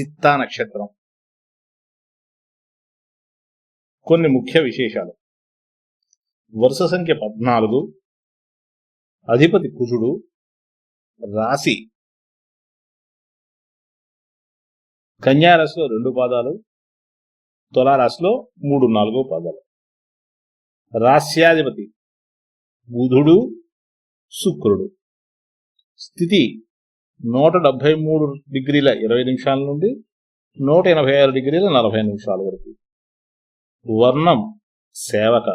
చిత్తా నక్షత్రం. కొన్ని ముఖ్య విశేషాలు. వరుస సంఖ్య పద్నాలుగు. అధిపతి కుజుడు. రాశి. కన్యారాశిలో రెండు పాదాలు. తులారాశిలో మూడు నాలుగో పాదాలు. రాస్యాధిపతి బుధుడు శుక్రుడు. స్థితి నూట డెబ్బై మూడు డిగ్రీల ఇరవై నిమిషాల నుండి నూట ఎనభై ఆరు డిగ్రీల నలభై నిమిషాల వరకు. వర్ణం సేవక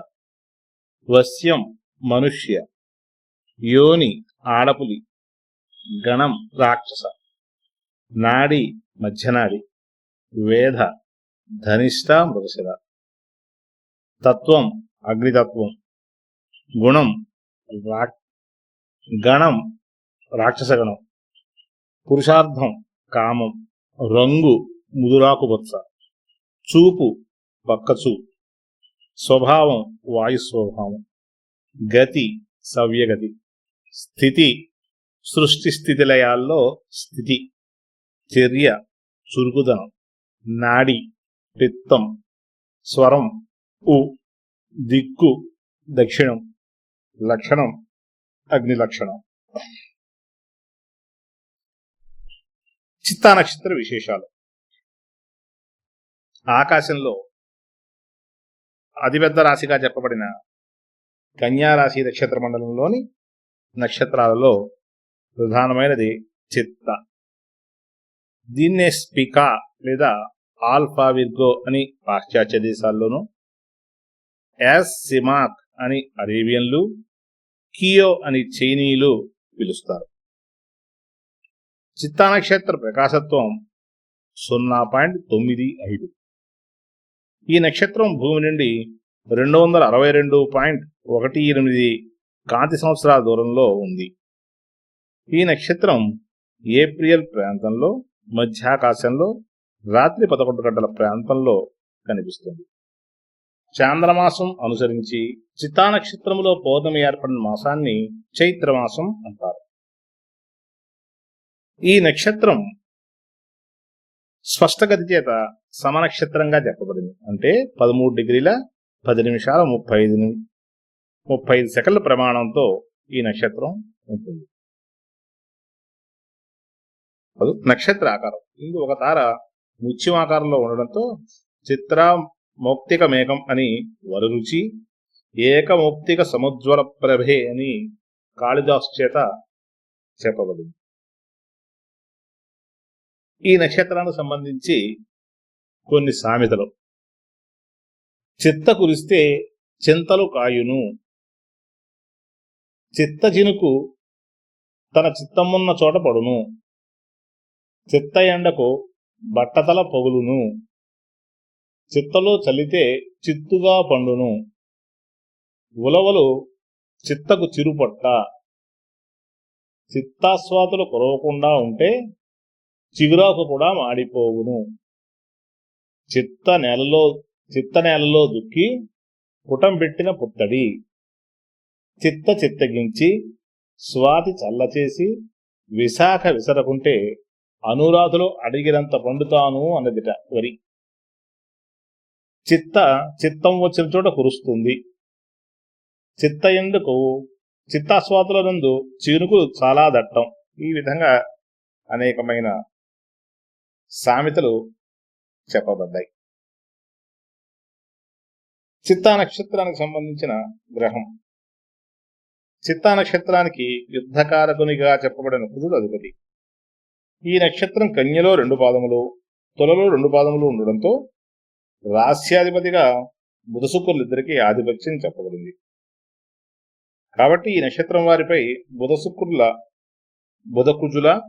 వశ్యం మనుష్య యోని ఆడపులి గణం రాక్షస నాడి మధ్యనాడి వేద ధనిష్ట మృగశిర తత్వం అగ్నితత్వం గుణం రా గణం రాక్షసగణం పురుషార్థం కామం రంగు ముదురాకుబొత్స చూపు పక్కచూ. స్వభావం వాయు స్వభావం. గతి సవ్యగతి. స్థితి సృష్టి స్థితిలయాల్లో స్థితి. చర్య చురుకుదనం. నాడి పిత్తం. స్వరం ఉ. దిక్కు దక్షిణం. లక్షణం అగ్ని లక్షణం చిత్తా నక్షత్ర విశేషాలు. ఆకాశంలో అతిపెద్ద రాశిగా చెప్పబడిన కన్యా రాశి నక్షత్ర మండలంలోని నక్షత్రాలలో ప్రధానమైనది చిత్త. దీన్నే స్పికా లేదా ఆల్ఫా విర్గో అని పాశ్చాత్య దేశాల్లోనూ యాస్ సిమాక్ అని అరేబియన్లు కియో అని చైనీయులు పిలుస్తారు. చిత్తా నక్షత్ర ప్రకాశత్వం సున్నా పాయింట్ తొమ్మిది ఐదు. ఈ నక్షత్రం భూమి నుండి రెండు వందల అరవై రెండు పాయింట్ ఒకటి ఎనిమిది కాంతి సంవత్సరాల దూరంలో ఉంది. ఈ నక్షత్రం ఏప్రిల్ ప్రాంతంలో మధ్యాకాశంలో రాత్రి పదకొండు గంటల ప్రాంతంలో కనిపిస్తుంది. చాంద్రమాసం అనుసరించి చిత్తా నక్షత్రంలో పౌర్ణమి ఏర్పడిన మాసాన్ని చైత్రమాసం అంటారు. ఈ నక్షత్రం స్పష్టగతి చేత సమనక్షత్రంగా చెప్పబడింది. అంటే పదమూడు డిగ్రీల పది నిమిషాల ముప్పై ఐదు ముప్పై ఐదు సెకండ్ల ప్రమాణంతో ఈ నక్షత్రం ఉంటుంది. అది నక్షత్ర ఆకారం. ఇందు ఒక తార ముత్యం ఆకారంలో ఉండడంతో చిత్ర మౌక్తిక మేఘం అని వరురుచి ఏకమౌక్తిక సముజ్వల ప్రభే అని కాళిదాస్ చేత చెప్పబడింది. ఈ నక్షత్రానికి సంబంధించి కొన్ని సామెతలు. చిత్త కురిస్తే చింతలు కాయును. చిత్త చినుకు తన చిత్తమున్న చోట పడును. చిత్త ఎండకు బట్టతల పగులును. చిత్తలో చలితే చిత్తుగా పండును. ఉలవలు చిత్తకు చిరుపట్ట. చిత్తాస్వాదులు కొరవకుండా ఉంటే చిగురాకు కూడా మాడిపోవును. చిత్త నేలలో చిత్త నేలలో దుక్కి పుటం పెట్టిన పుత్తడి చిత్త చిత్తగించి స్వాతి చల్లచేసి విశాఖ విసరకుంటే అనురాధులు అడిగినంత పండుతాను అన్నదిట వరి. చిత్త చిత్తం వచ్చిన చోట కురుస్తుంది. చిత్త ఎందుకు? చిత్తాస్వాతుల నందు చినుకులు చాలా దట్టం. ఈ విధంగా అనేకమైన సామెతలు చెప్పబడ్డాయి. చిత్తా నక్షత్రానికి సంబంధించిన గ్రహం. చిత్తా నక్షత్రానికి యుద్ధకారకునిగా చెప్పబడిన కుదురు అధిపతి. ఈ నక్షత్రం కన్యలో రెండు పాదములు తులలో రెండు పాదములు ఉండడంతో రాస్యాధిపతిగా బుధశుక్రులిద్దరికీ ఆధిపత్యం చెప్పబడింది. కాబట్టి ఈ నక్షత్రం వారిపై బుధశుక్రుల బుధకుజుల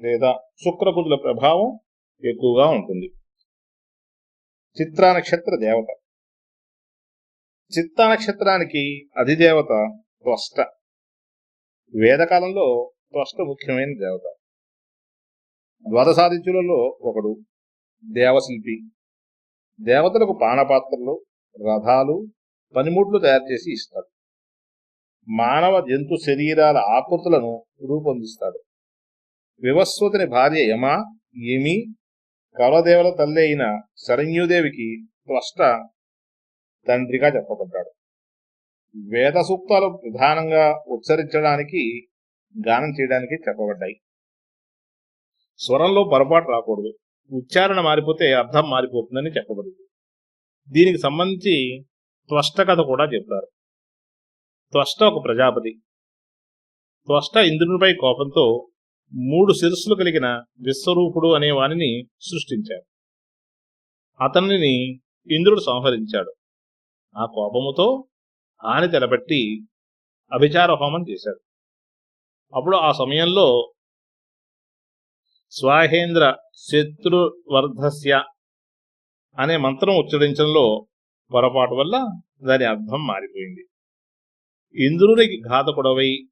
లేదా శుక్రకుజుల ప్రభావం ఎక్కువగా ఉంటుంది. చిత్రా నక్షత్ర దేవత. చిత్తా నక్షత్రానికి అధిదేవత త్వష్ట. వేదకాలంలో త్వష్ట ముఖ్యమైన దేవత. ద్వాదశాదిత్యులలో ఒకడు దేవశిల్పి. దేవతలకు పానపాత్రలు రథాలు పనిముట్లు తయారు చేసి ఇస్తాడు. మానవ జంతు శరీరాల ఆకృతులను రూపొందిస్తాడు. వివస్వతిని భార్య యమ యమి కవలదేవల తల్లి అయిన శరణ్యుదేవికి త్వష్ట తండ్రిగా చెప్పబడ్డాడు. వేద సూక్తాలు ప్రధానంగా ఉచ్చరించడానికి గానం చేయడానికి చెప్పబడ్డాయి. స్వరంలో పొరపాటు రాకూడదు. ఉచ్చారణ మారిపోతే అర్థం మారిపోతుందని చెప్పబడింది. దీనికి సంబంధించి త్వష్ట కథ కూడా చెప్తారు త్వష్ట ఒక ప్రజాపతి. త్వష్ట ఇంద్రునిపై కోపంతో మూడు శిరస్సులు కలిగిన విశ్వరూపుడు అనే వానిని సృష్టించాడు. అతనిని ఇంద్రుడు సంహరించాడు. ఆ కోపముతో ఆని తెలబట్టి అభిచార హోమం చేశాడు. అప్పుడు ఆ సమయంలో స్వాహేంద్ర శత్రువర్ధస్య అనే మంత్రం ఉచ్చరించడంలో పొరపాటు వల్ల దాని అర్థం మారిపోయింది. ఇంద్రునికి ఘాతకుడవై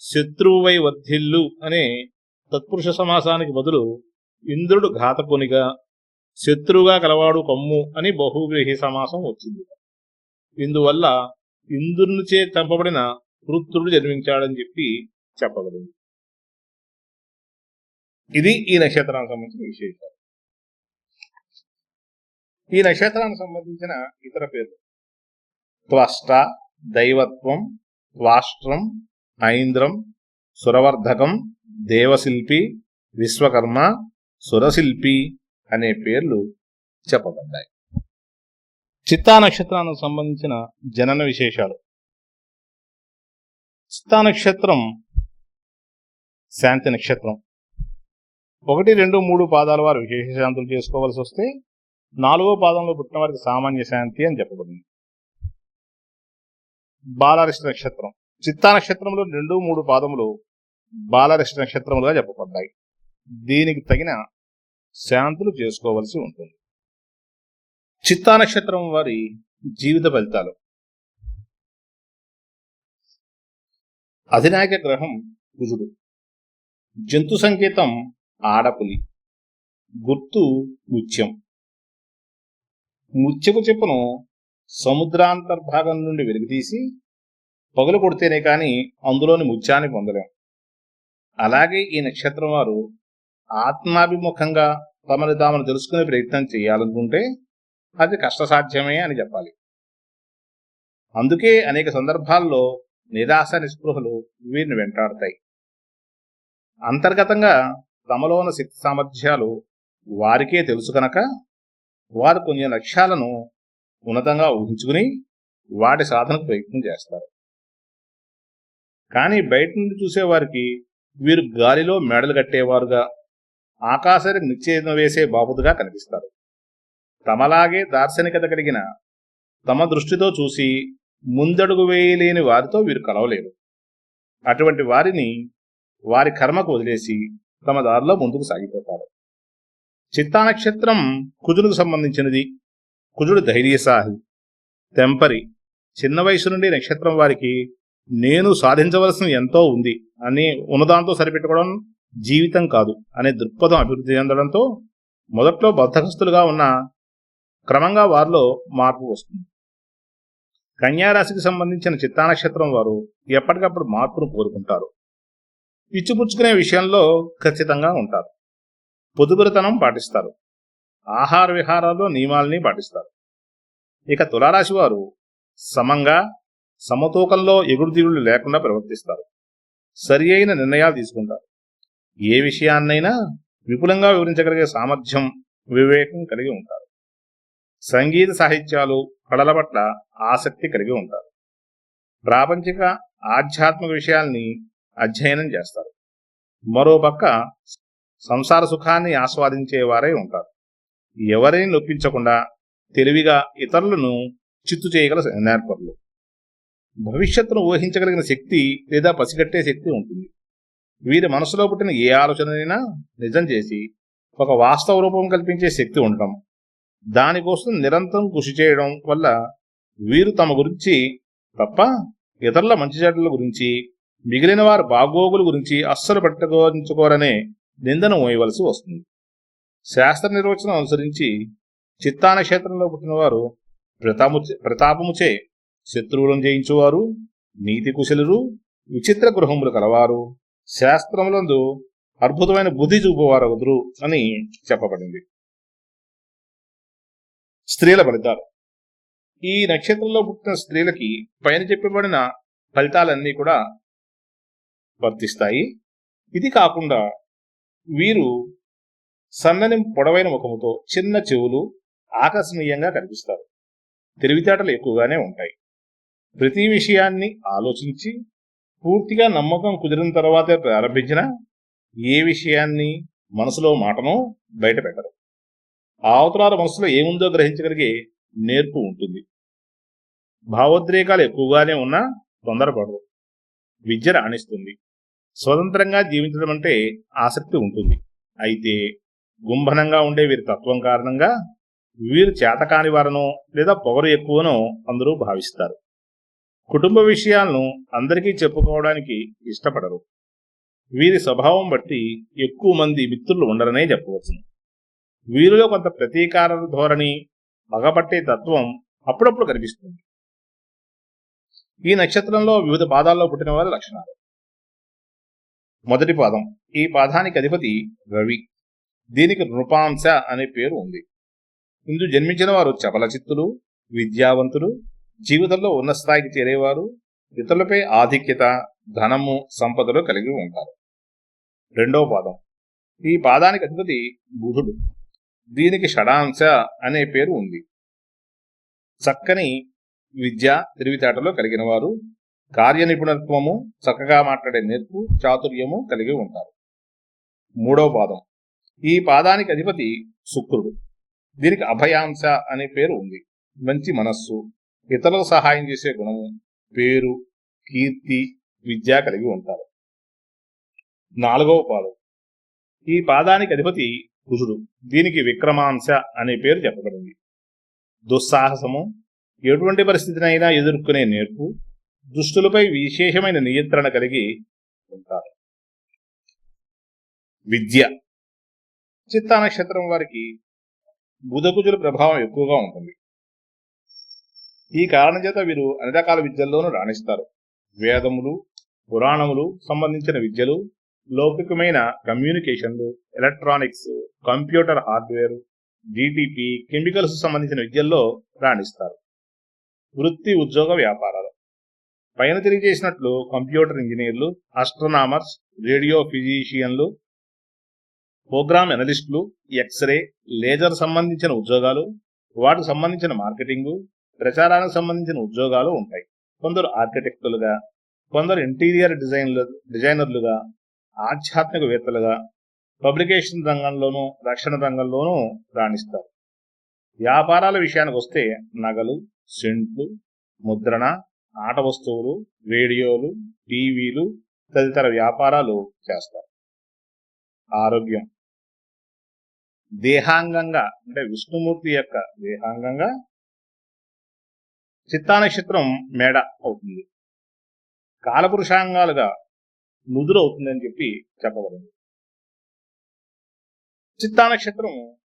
శత్రువువై వర్ధిల్లు అనే తత్పురుష సమాసానికి బదులు ఇంద్రుడు ఘాతకునిగా శత్రువుగా కలవాడు కమ్ము అని బహుగ్రీహి సమాసం వచ్చింది. ఇందువల్ల ఇంద్రునిచే చంపబడిన వృత్తుడు జన్మించాడని చెప్పి చెప్పబడింది. ఇది ఈ నక్షత్రానికి సంబంధించిన విశేషాలు. ఈ నక్షత్రానికి సంబంధించిన ఇతర పేర్లు. త్వష్ట దైవత్వం త్వాష్ట్రం ఐంద్రం సురవర్ధకం దేవశిల్పి విశ్వకర్మ సురశిల్పి అనే పేర్లు చెప్పబడ్డాయి. చిత్తా నక్షత్రానికి సంబంధించిన జనన విశేషాలు. చిత్తా నక్షత్రం శాంతి నక్షత్రం. ఒకటి రెండు మూడు పాదాల వారు విశేష శాంతులు చేసుకోవాల్సి వస్తే నాలుగో పాదంలో పుట్టిన వారికి సామాన్య శాంతి అని చెప్పబడింది. బాలారిష్ట నక్షత్రం. చిత్తా నక్షత్రంలో రెండు మూడు పాదములు బాలరిష్ట నక్షత్రములుగా చెప్పబడ్డాయి. దీనికి తగిన శాంతులు చేసుకోవలసి ఉంటుంది. చిత్తా నక్షత్రం వారి జీవిత ఫలితాలు. అధినాయక గ్రహం కుజుడు. జంతు సంకేతం ఆడపులి. గుర్తు ముత్యం. ముత్యపు చెప్పును సముద్రాంతర్భాగం నుండి వెలుగుతీసి పగులు కొడితేనే కానీ అందులోని ముత్యాన్ని పొందలేం. అలాగే ఈ నక్షత్రం వారు ఆత్మాభిముఖంగా తమని తామను తెలుసుకునే ప్రయత్నం చేయాలనుకుంటే అది కష్టసాధ్యమే అని చెప్పాలి. అందుకే అనేక సందర్భాల్లో నిరాశ నిస్పృహలు వీరిని వెంటాడతాయి. అంతర్గతంగా తమలో ఉన్న శక్తి సామర్థ్యాలు వారికే తెలుసు కనుక వారు కొన్ని లక్ష్యాలను ఉన్నతంగా ఊహించుకుని వాటి సాధనకు ప్రయత్నం చేస్తారు. కానీ బయట నుండి చూసేవారికి వీరు గాలిలో మెడలు కట్టేవారుగా ఆకాశానికి నిశ్చయం వేసే బాబుదుగా కనిపిస్తారు. తమలాగే దార్శనికత కలిగిన తమ దృష్టితో చూసి ముందడుగు వేయలేని వారితో వీరు కలవలేరు. అటువంటి వారిని వారి కర్మకు వదిలేసి తమ దారిలో ముందుకు సాగిపోతారు. చిత్తా నక్షత్రం కుజులకు సంబంధించినది. కుజుడు ధైర్యసాహి తెంపరి చిన్న వయసు నుండి నక్షత్రం వారికి నేను సాధించవలసిన ఎంతో ఉంది అని ఉన్నదాంతో సరిపెట్టుకోవడం జీవితం కాదు అనే దృక్పథం అభివృద్ధి చెందడంతో మొదట్లో బద్ధకస్తులుగా ఉన్న క్రమంగా వారిలో మార్పు వస్తుంది. కన్యారాశికి సంబంధించిన చిత్తానక్షత్రం వారు ఎప్పటికప్పుడు మార్పును కోరుకుంటారు. ఇచ్చిపుచ్చుకునే విషయంలో ఖచ్చితంగా ఉంటారు. పొదుపురితనం పాటిస్తారు. ఆహార విహారాల్లో నియమాలని పాటిస్తారు. ఇక తులారాశి వారు సమంగా సమతూకంలో ఎగుడుదిగుళ్ళు లేకుండా ప్రవర్తిస్తారు. సరి అయిన నిర్ణయాలు తీసుకుంటారు. ఏ విషయాన్నైనా విపులంగా వివరించగలిగే సామర్థ్యం వివేకం కలిగి ఉంటారు. సంగీత సాహిత్యాలు కళల పట్ల ఆసక్తి కలిగి ఉంటారు. ప్రాపంచిక ఆధ్యాత్మిక విషయాల్ని అధ్యయనం చేస్తారు. మరోపక్క సంసార సుఖాన్ని ఆస్వాదించేవారై ఉంటారు. ఎవరిని నొప్పించకుండా తెలివిగా ఇతరులను చిత్తు చేయగల నేర్పరులు. భవిష్యత్తును ఊహించగలిగిన శక్తి లేదా పసిగట్టే శక్తి ఉంటుంది. వీరి మనసులో పుట్టిన ఏ ఆలోచనైనా నిజం చేసి ఒక వాస్తవ రూపం కల్పించే శక్తి ఉండటం. దానికోసం నిరంతరం కృషి చేయడం వల్ల వీరు తమ గురించి తప్ప ఇతరుల మంచి చెడ్డల గురించి మిగిలిన వారి బాగోగుల గురించి అస్సలు పట్టుకోరించుకోరనే నిందను మోయవలసి వస్తుంది. శాస్త్ర నిర్వచనం అనుసరించి చిత్తానక్షేత్రంలో పుట్టినవారు ప్రతాము ప్రతాపముచే శత్రువులను జయించువారు నీతి కుశలురు విచిత్ర గృహములు కలవారు శాస్త్రములందు అద్భుతమైన బుద్ధి చూపువారగుదురు అని చెప్పబడింది. స్త్రీల ఫలితాలు. ఈ నక్షత్రంలో పుట్టిన స్త్రీలకి పైన చెప్పబడిన ఫలితాలన్నీ కూడా వర్తిస్తాయి. ఇది కాకుండా వీరు సన్నని పొడవైన ముఖముతో చిన్న చెవులు ఆకర్షణీయంగా కనిపిస్తారు. తెలివితేటలు ఎక్కువగానే ఉంటాయి. ప్రతి విషయాన్ని ఆలోచించి పూర్తిగా నమ్మకం కుదిరిన తర్వాతే ప్రారంభించిన ఏ విషయాన్ని మనసులో మాటను బయట పెట్టరు అవతరాల మనసులో ఏముందో గ్రహించగలిగే నేర్పు ఉంటుంది. భావోద్రేకాలు ఎక్కువగానే ఉన్నా తొందరపడరు విద్య రాణిస్తుంది. స్వతంత్రంగా జీవించడం అంటే ఆసక్తి ఉంటుంది. అయితే గుంభనంగా ఉండే వీరి తత్వం కారణంగా వీరు చేతకాని వారనో లేదా పొగరు ఎక్కువనో అందరూ భావిస్తారు. కుటుంబ విషయాలను అందరికీ చెప్పుకోవడానికి ఇష్టపడరు. వీరి స్వభావం బట్టి ఎక్కువ మంది మిత్రులు ఉండరనే చెప్పవచ్చు వీరిలో కొంత ప్రతీకార ధోరణి పగపట్టే తత్వం అప్పుడప్పుడు కనిపిస్తుంది. ఈ నక్షత్రంలో వివిధ పాదాల్లో పుట్టిన వారి లక్షణాలు. మొదటి పాదం ఈ పాదానికి అధిపతి రవి. దీనికి నృపాంశ అనే పేరు ఉంది. ఇందు జన్మించిన వారు చపల చిత్తులు విద్యావంతులు జీవితంలో ఉన్న స్థాయికి చేరేవారు ఇతరులపై ఆధిక్యత ధనము సంపదలు కలిగి ఉంటారు. రెండవ పాదం. ఈ పాదానికి అధిపతి బుధుడు. దీనికి షడాంశ అనే పేరు ఉంది. చక్కని విద్య తెలివితేటలో కలిగిన వారు కార్య నిపుణత్వము చక్కగా మాట్లాడే నేర్పు చాతుర్యము కలిగి ఉంటారు. మూడవ పాదం. ఈ పాదానికి అధిపతి శుక్రుడు. దీనికి అభయాంశ అనే పేరు ఉంది. మంచి మనస్సు ఇతరులకు సహాయం చేసే గుణము పేరు కీర్తి విద్య కలిగి ఉంటారు. నాలుగవ పాదం. ఈ పాదానికి అధిపతి కుజుడు దీనికి విక్రమాంశ అనే పేరు చెప్పబడింది. దుస్సాహసము ఎటువంటి పరిస్థితినైనా ఎదుర్కొనే నేర్పు దుష్టులపై విశేషమైన నియంత్రణ కలిగి ఉంటారు. విద్య. చిత్తా నక్షత్రం వారికి బుధకుజుల ప్రభావం ఎక్కువగా ఉంటుంది. ఈ కారణం చేత వీరు అన్ని రకాల విద్యల్లోనూ రాణిస్తారు. వేదములు పురాణములు సంబంధించిన విద్యలు లౌకికమైన కమ్యూనికేషన్లు electronics computer hardware DTP chemicals సంబంధించిన విద్యల్లో రాణిస్తారు. వృత్తి ఉద్యోగ వ్యాపారాలు. పైన తెలియజేసినట్లు కంప్యూటర్ ఇంజనీర్లు ఆస్ట్రోనామర్స్ రేడియో ఫిజీషియన్లు ప్రోగ్రామ్ ఎనలిస్టులు ఎక్స్రే లేజర్ సంబంధించిన ఉద్యోగాలు వాటికి సంబంధించిన మార్కెటింగు ప్రచారానికి సంబంధించిన ఉద్యోగాలు ఉంటాయి. కొందరు ఆర్కిటెక్టులుగా కొందరు ఇంటీరియర్ డిజైన్లు డిజైనర్లుగా ఆధ్యాత్మికవేత్తలుగా పబ్లికేషన్ రంగంలోనూ రక్షణ రంగంలోనూ రాణిస్తారు. వ్యాపారాల విషయానికి వస్తే నగలు సెంట్లు ముద్రణ ఆట వస్తువులు రేడియోలు టీవీలు తదితర వ్యాపారాలు చేస్తారు. ఆరోగ్యం. దేహాంగంగా అంటే విష్ణుమూర్తి యొక్క దేహాంగంగా చిత్తా నక్షత్రం మేడ అవుతుంది. కాలపురుషాంగాలుగా నుదురు అవుతుందని చెప్పి చెప్పబడింది. చిత్తా నక్షత్రం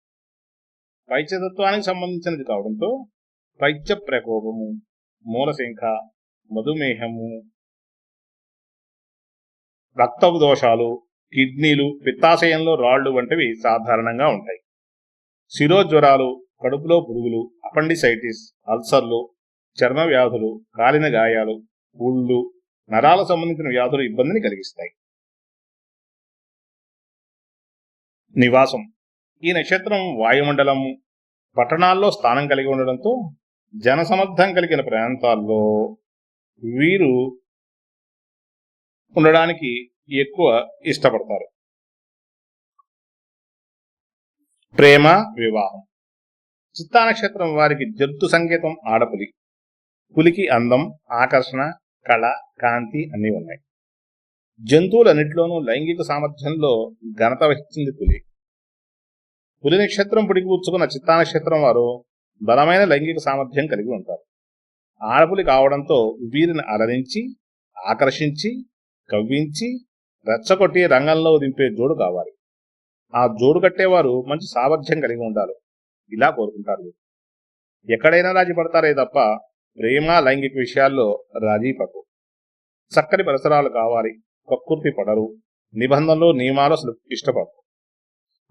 పైత్యతత్వానికి సంబంధించినది కావడంతో పైత్య ప్రకోపము మూలశంఖ మధుమేహము రక్తపు దోషాలు కిడ్నీలు పిత్తాశయంలో రాళ్ళు వంటివి సాధారణంగా ఉంటాయి. శిరోజ్వరాలు కడుపులో పురుగులు అపెండిసైటిస్ అల్సర్లు చర్మ వ్యాధులు కాలిన గాయాలు ఊళ్ళు నరాల సంబంధించిన వ్యాధులు ఇబ్బందిని కలిగిస్తాయి. నివాసం. ఈ నక్షత్రం వాయుమండలము పట్టణాల్లో స్థానం కలిగి ఉండడంతో జనసమర్థం కలిగిన ప్రాంతాల్లో వీరు ఉండడానికి ఎక్కువ ఇష్టపడతారు. ప్రేమ వివాహం. చిత్తా నక్షత్రం వారికి జంతు సంకేతం ఆడపులి. పులికి అందం ఆకర్షణ కళ కాంతి అన్నీ ఉన్నాయి. జంతువులన్నింటిలోనూ లైంగిక సామర్థ్యంలో ఘనత వహించింది పులి. పులి నక్షత్రం పుడికిపుచ్చుకున్న చిత్తా నక్షత్రం వారు బలమైన లైంగిక సామర్థ్యం కలిగి ఉంటారు. ఆడపులి కావడంతో వీరిని అలరించి ఆకర్షించి కవ్వించి రెచ్చగొట్టి రంగంలో దింపే జోడు కావాలి. ఆ జోడు కట్టేవారు మంచి సామర్థ్యం కలిగి ఉండాలి. ఇలా కోరుకుంటారు. ఎక్కడైనా రాజీ పడతారే తప్ప ప్రేమ లైంగిక విషయాల్లో రాజీ పడరు చక్కని పరిసరాలు కావాలి కక్కుర్తి పడరు నిబంధనలు నియమాలు అసలు ఇష్టపడరు.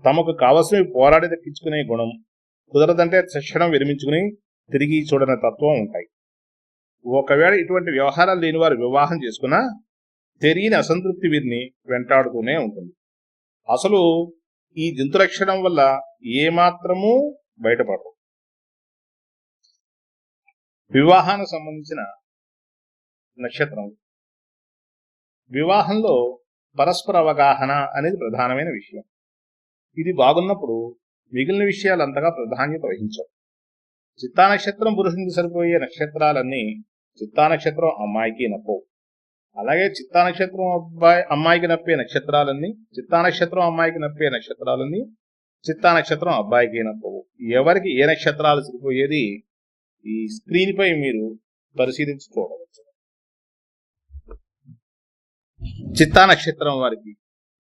తమకు కావలసినవి పోరాడి దక్కించుకునే గుణం కుదరదంటే శిక్షణం విరమించుకుని తిరిగి చూడని తత్వం ఉంటాయి. ఒకవేళ ఇటువంటి వ్యవహారాలు లేని వారు వివాహం చేసుకున్నా తెలియని అసంతృప్తి వీరిని వెంటాడుతూనే ఉంటుంది. అసలు ఈ జంతు రక్షణం వల్ల ఏమాత్రమూ బయటపడరు. వివాహానికి సంబంధించిన నక్షత్రం. వివాహంలో పరస్పర అవగాహన అనేది ప్రధానమైన విషయం. ఇది బాగున్నప్పుడు మిగిలిన విషయాలు అంతగా ప్రాధాన్యత వహించవు. చిత్తా నక్షత్రం పురుషునికి సరిపోయే నక్షత్రాలన్నీ చిత్తా నక్షత్రం అమ్మాయికి నప్పవు. అలాగే చిత్తా నక్షత్రం అబ్బాయి అమ్మాయికి నప్పే నక్షత్రాలన్నీ చిత్తా నక్షత్రం అమ్మాయికి నప్పే నక్షత్రాలన్నీ చిత్తా నక్షత్రం అబ్బాయికి నప్పవు. ఎవరికి ఏ నక్షత్రాలు సరిపోయేది ఈ స్క్రీన్ పై మీరు పరిశీలించి చూడవచ్చు చిత్తా నక్షత్రం వారికి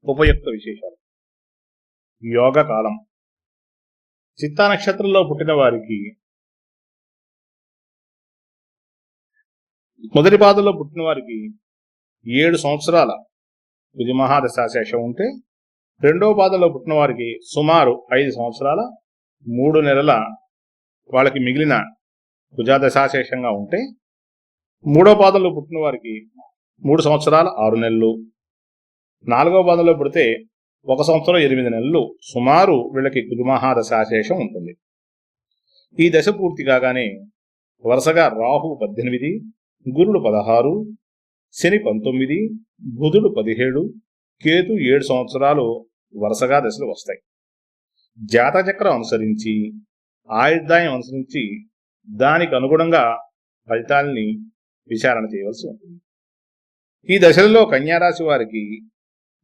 ఉపయుక్త విశేషాలు. యోగ కాలం. చిత్తా నక్షత్రంలో పుట్టిన వారికి మొదటి పాదంలో పుట్టిన వారికి ఏడు సంవత్సరాల కుజమహాదశాశేషం ఉంటే రెండవ పాదంలో పుట్టిన వారికి సుమారు ఐదు సంవత్సరాల మూడు నెలల వాళ్ళకి మిగిలిన కుజాదశాశేషంగా ఉంటే మూడో పాదంలో పుట్టిన వారికి మూడు సంవత్సరాల ఆరు నెలలు. నాలుగవ పాదంలో పుడితే ఒక సంవత్సరం ఎనిమిది నెలలు. సుమారు వీళ్ళకి కుజమహాదశాశేషం ఉంటుంది. ఈ దశ పూర్తి కాగానే వరుసగా రాహు పద్దెనిమిది గురుడు పదహారు శని పంతొమ్మిది బుధుడు పదిహేడు కేతు ఏడు సంవత్సరాలు వరుసగా దశలు వస్తాయి. జాతచక్రం అనుసరించి ఆయుర్దాయం అనుసరించి దానికి అనుగుణంగా ఫలితాలని విచారణ చేయవలసి ఉంటుంది. ఈ దశలలో కన్యారాశి వారికి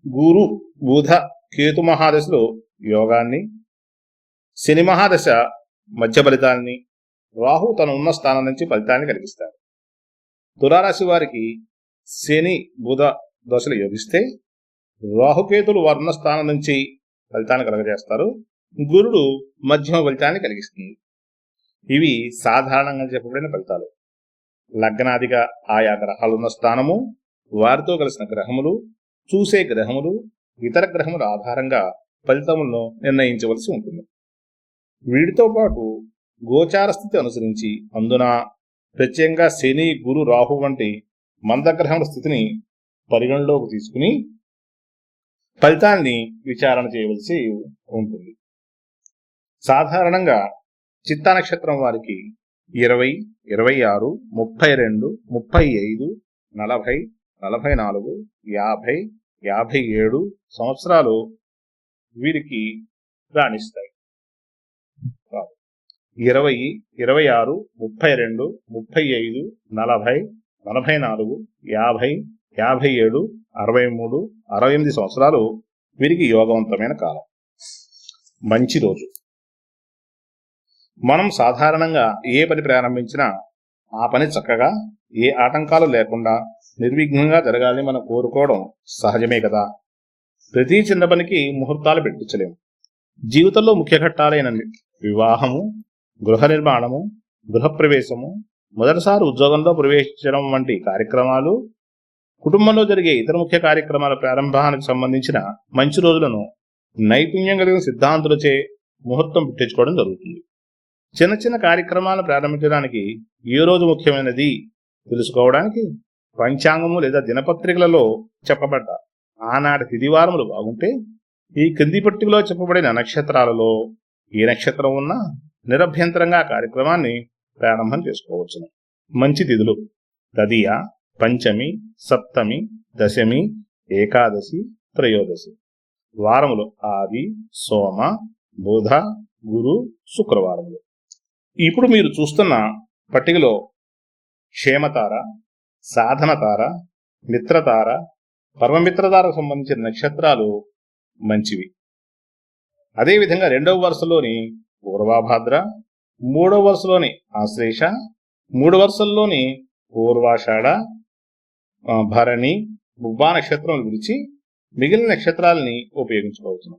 గురు బుధ కేతు మహాదశలో యోగాన్ని శని మహాదశ మధ్య ఫలితాన్ని రాహు తన ఉన్న స్థానం నుంచి ఫలితాన్ని కలిగిస్తారు. తులారాశి వారికి శని బుధ దశలు యోగిస్తే రాహుకేతులు వారున్న స్థానం నుంచి ఫలితాన్ని కలగజేస్తారు. గురుడు మధ్యమ ఫలితాన్ని కలిగిస్తుంది. ఇవి సాధారణంగా చెప్పబడిన ఫలితాలు. లగ్నాదిగా ఆయా గ్రహాలు ఉన్న స్థానము వారితో కలిసిన గ్రహములు చూసే గ్రహములు ఇతర గ్రహముల ఆధారంగా ఫలితములను నిర్ణయించవలసి ఉంటుంది. వీటితో పాటు గోచార స్థితి అనుసరించి అందున ప్రత్యేకంగా శని గురు రాహు వంటి మందగ్రహముల స్థితిని పరిగణలోకి తీసుకుని ఫలితాన్ని విచారణ చేయవలసి ఉంటుంది. సాధారణంగా చిత్తా నక్షత్రం వారికి ఇరవై ఇరవై ఆరు ముప్పై రెండు ముప్పై ఐదు నలభై నలభై నాలుగు యాభై యాభై ఏడు సంవత్సరాలు వీరికి రాణిస్తాయి. ఇరవై ఇరవై ఆరు ముప్పై రెండు ముప్పై ఐదు నలభై నలభై నాలుగు యాభై యాభై ఏడు అరవై మూడు అరవై ఎనిమిది సంవత్సరాలు వీరికి యోగవంతమైన కాలం. మంచి రోజు. మనం సాధారణంగా ఏ పని ప్రారంభించినా ఆ పని చక్కగా ఏ ఆటంకాలు లేకుండా నిర్విఘ్నంగా జరగాలని మనం కోరుకోవడం సహజమే కదా. ప్రతి చిన్న పనికి ముహూర్తాలు పెట్టించలేము. జీవితంలో ముఖ్య ఘట్టాలైన వివాహము గృహ నిర్మాణము గృహప్రవేశము మొదటిసారి ఉద్యోగంలో ప్రవేశించడం వంటి కార్యక్రమాలు కుటుంబంలో జరిగే ఇతర ముఖ్య కార్యక్రమాల ప్రారంభానికి సంబంధించిన మంచి రోజులను నైపుణ్యం కలిగిన సిద్ధాంతులచే ముహూర్తం పెట్టించుకోవడం జరుగుతుంది. చిన్న చిన్న కార్యక్రమాలను ప్రారంభించడానికి ఏ రోజు ముఖ్యమైనది తెలుసుకోవడానికి పంచాంగము లేదా దినపత్రికలలో చెప్పబడ్డ ఆనాటి తిదివారములు బాగుంటే ఈ క్రింది పట్టికలో చెప్పబడిన నక్షత్రాలలో ఏ నక్షత్రం ఉన్నా నిరభ్యంతరంగా కార్యక్రమాన్ని ప్రారంభం చేసుకోవచ్చును. మంచి తిథులు. తదియ పంచమి సప్తమి దశమి ఏకాదశి త్రయోదశి. వారములు ఆది సోమ బుధ గురు శుక్రవారములు. ఇప్పుడు మీరు చూస్తున్న పట్టికలో క్షేమతార సాధనతార మిత్రతార పరమమిత్రతారకు సంబంధించిన నక్షత్రాలు మంచివి. అదేవిధంగా రెండవ వరుసలోని పూర్వాభాద్ర మూడవ వరుసలోని ఆశ్లేష మూడు వరుసల్లోని పూర్వాషాఢ భరణి బుబ్బా నక్షత్రం గురించి మిగిలిన నక్షత్రాలని ఉపయోగించుకోవచ్చు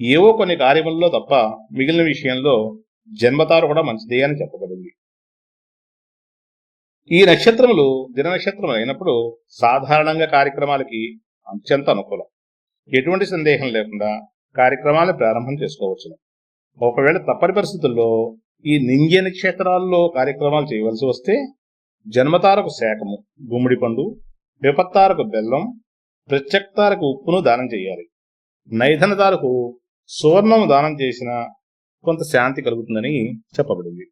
ఏవో కొన్ని కార్యములలో తప్ప మిగిలిన విషయంలో జన్మతారు కూడా మంచిదే అని చెప్పబడింది ఈ నక్షత్రములు దిన నక్షత్రములు అయినప్పుడు సాధారణంగా కార్యక్రమాలకి అత్యంత అనుకూలం. ఎటువంటి సందేహం లేకుండా కార్యక్రమాలను ప్రారంభం చేసుకోవచ్చు ఒకవేళ తప్పని పరిస్థితుల్లో ఈ నింగ్య నక్షత్రాల్లో కార్యక్రమాలు చేయవలసి వస్తే జన్మతారకు శాఖము గుమ్మడి పండు విపత్తారకు బెల్లం ప్రత్యక్తారకు ఉప్పును దానం చేయాలి. నైధనతారకు సువర్ణము దానం చేసిన కొంత శాంతి కలుగుతుందని చెప్పబడింది.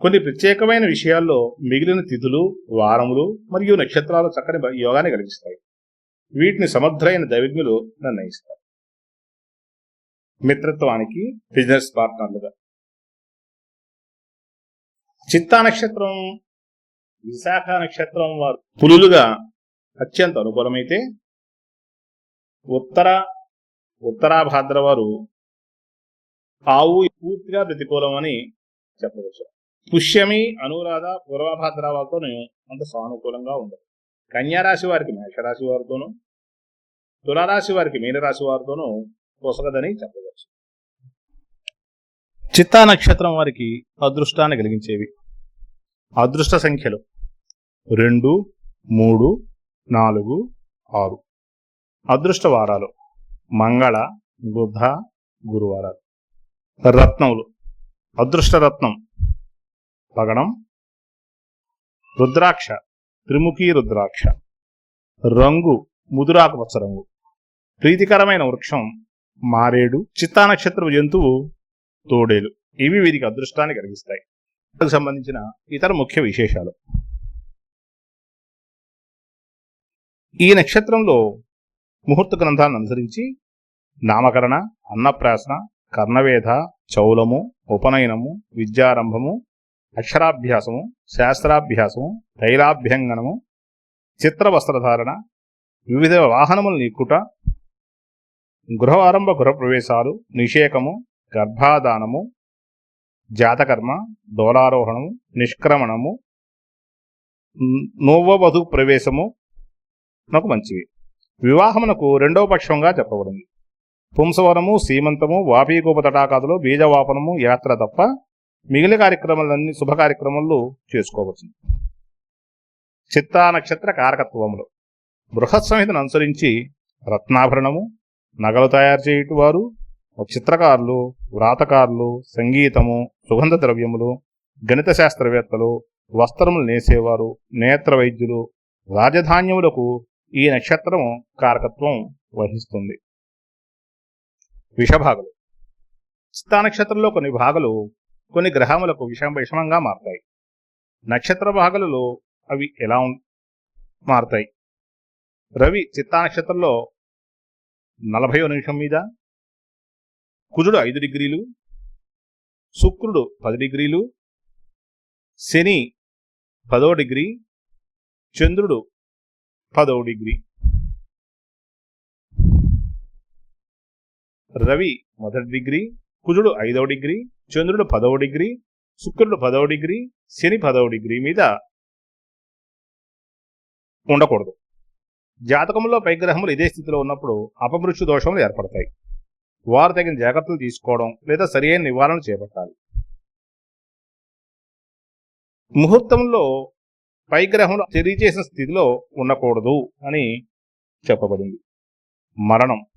కొన్ని ప్రత్యేకమైన విషయాల్లో మిగిలిన తిథులు వారములు మరియు నక్షత్రాలు చక్కని యోగాన్ని కలిగిస్తాయి. వీటిని సమర్థులైన దైవజ్ఞులు నిర్ణయిస్తారు. మిత్రత్వానికి బిజినెస్ పార్ట్నర్లుగా. చిత్తా నక్షత్రం విశాఖ నక్షత్రం వారు పులులుగా అత్యంత అనుకూలమైతే ఉత్తర ఉత్తరాభాద్ర వారు ఆవు పూర్తిగా ప్రతికూలం అని చెప్పవచ్చు. పుష్యమి అనురాధ పూర్వభాద్ర అంత సానుకూలంగా ఉండదు కన్యారాశి వారికి మేషరాశి వారితోనూ తులారాశి వారికి మీనరాశి వారితోనూ పొసగదని చెప్పవచ్చు. చిత్తా నక్షత్రం వారికి అదృష్టాన్ని కలిగించేవి. అదృష్ట సంఖ్యలు రెండు మూడు నాలుగు ఆరు. అదృష్ట వారాలు మంగళ బుధ గురువారాలు. రత్నములు. అదృష్ట రత్నం పగడం. రుద్రాక్ష. త్రిముఖి రుద్రాక్ష. రంగు. ముదురాకుపచ్చ రంగు. ప్రీతికరమైన వృక్షం. మారేడు. చిత్తా నక్షత్ర జంతువు. తోడేలు. ఇవి వీరికి అదృష్టాన్ని కలిగిస్తాయి. సంబంధించిన ఇతర ముఖ్య విశేషాలు. ఈ నక్షత్రంలో ముహూర్త గ్రంథాలను అనుసరించి నామకరణ అన్నప్రాసన కర్ణవేధ చౌలము ఉపనయనము విద్యారంభము అక్షరాభ్యాసము శాస్త్రాభ్యాసము తైలాభ్యంగనము చిత్ర వస్త్రధారణ వివిధ వాహనములు నిక్కుట గృహవారంభ గృహప్రవేశాలు నిషేకము గర్భాధానము జాతకర్మ దోలారోహణము నిష్క్రమణము న్- నోవవధు ప్రవేశము నాకు మంచివి. వివాహమునకు రెండవ పక్షంగా చెప్పబడింది. పుంసవనము సీమంతము వాపీగోప తటాకాదులు బీజవాపనము యాత్ర తప్ప మిగిలిన కార్యక్రమాలన్నీ శుభ కార్యక్రమాలు చేసుకోవచ్చు. చిత్తా నక్షత్ర కారకత్వములు. బృహత్ సంహితను అనుసరించి రత్నాభరణము నగలు తయారు చేయుట వారు చిత్రకారులు వ్రాతకారులు సంగీతము సుగంధ ద్రవ్యములు గణిత శాస్త్రవేత్తలు వస్త్రములు నేసేవారు నేత్ర వైద్యులు రాజధాన్యములకు ఈ నక్షత్రం కారకత్వం వహిస్తుంది. విషభాగలు. చిత్తా నక్షత్రంలో కొన్ని భాగాలు కొన్ని గ్రహములకు విషం విషమంగా మారతాయి. నక్షత్ర భాగాలలో అవి ఎలా ఉం- మారతాయి? రవి చిత్తానక్షత్రంలో నక్షత్రంలో నలభైవ నిమిషం మీద కుజుడు ఐదు డిగ్రీలు శుక్రుడు పది డిగ్రీలు శని పదో డిగ్రీ చంద్రుడు పదో డిగ్రీ. రవి మొదటి డిగ్రీ కుజుడు ఐదవ డిగ్రీ చంద్రుడు పదవ డిగ్రీ శుక్రుడు పదవ డిగ్రీ శని పదవ డిగ్రీ మీద ఉండకూడదు. జాతకంలో పైగ్రహములు ఇదే స్థితిలో ఉన్నప్పుడు అపమృత్యు దోషములు ఏర్పడతాయి. వారు తగిన జాగ్రత్తలు తీసుకోవడం లేదా సరియైన నివారణ చేపట్టాలి. ముహూర్తంలో పైగ్రహములు తెలియజేసిన స్థితిలో ఉండకూడదు అని చెప్పబడింది. మరణం.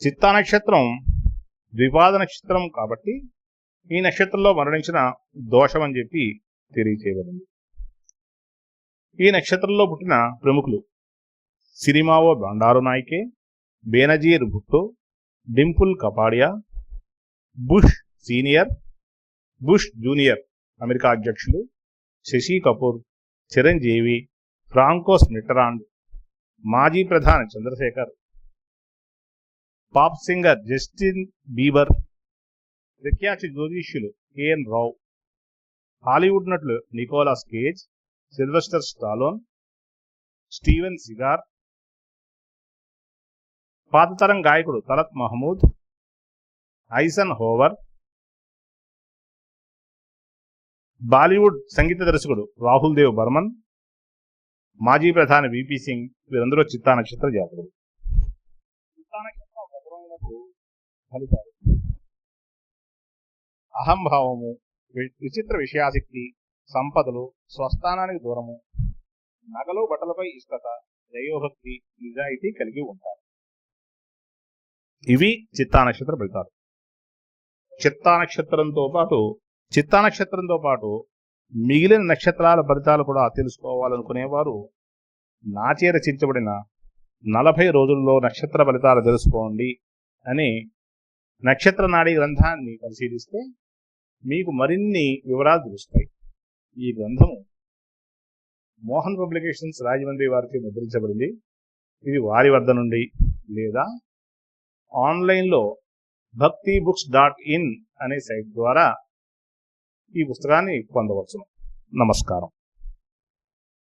చిత్తా నక్షత్రం ద్విపాద నక్షత్రం కాబట్టి ఈ నక్షత్రంలో మరణించిన దోషం అని చెప్పి తెలియచేయబడింది. ఈ నక్షత్రంలో పుట్టిన ప్రముఖులు Sirimavo Bandaranaike Benazir Bhutto Dimple Kapadia Bush senior Bush junior America అధ్యక్షులు శశి కపూర్ చిరంజీవి ఫ్రాంకోస్ మిట్టరాండ్ మాజీ ప్రధాని Chandrasekhar pop singer Justin Bieber ప్రఖ్యాత జ్యోతిష్యులు కేఎన్ రావు హాలీవుడ్ నటులు Nicolas Cage Sylvester Stallone Steven Seagal పాతతరం గాయకుడు Talat Mahmood Eisenhower Bollywood సంగీత దర్శకుడు రాహుల్ దేవ్ బర్మన్ మాజీ ప్రధాని విపి సింగ్ వీరందరూ చిత్తా నక్షత్ర జాతకుడు ఫలితాలు. అహంభావము వి- విచిత్ర విషయాసక్తి సంపదలు స్వస్థానానికి దూరము నగలు బట్టలపై ఇష్టత దైవభక్తి నిజాయితీ కలిగి ఉంటారు. ఇవి చిత్తా నక్షత్ర ఫలితాలు. చిత్తా నక్షత్రంతో పాటు చిత్తా నక్షత్రంతో పాటు మిగిలిన నక్షత్రాల ఫలితాలు కూడా తెలుసుకోవాలనుకునేవారు నాచే రచించబడిన నలభై రోజుల్లో నక్షత్ర ఫలితాలు తెలుసుకోండి అని నక్షత్ర నాడీ గ్రంథాన్ని పరిశీలిస్తే మీకు మరిన్ని వివరాలు తెలుస్తాయి. ఈ గ్రంథము మోహన్ పబ్లికేషన్స్ రాజమండ్రి వారికి ముద్రించబడింది. ఇది వారి వద్ద నుండి లేదా ఆన్లైన్లో భక్తి బుక్స్ డాట్ ఇన్ అనే సైట్ ద్వారా ఈ పుస్తకాన్ని పొందవచ్చును. నమస్కారం.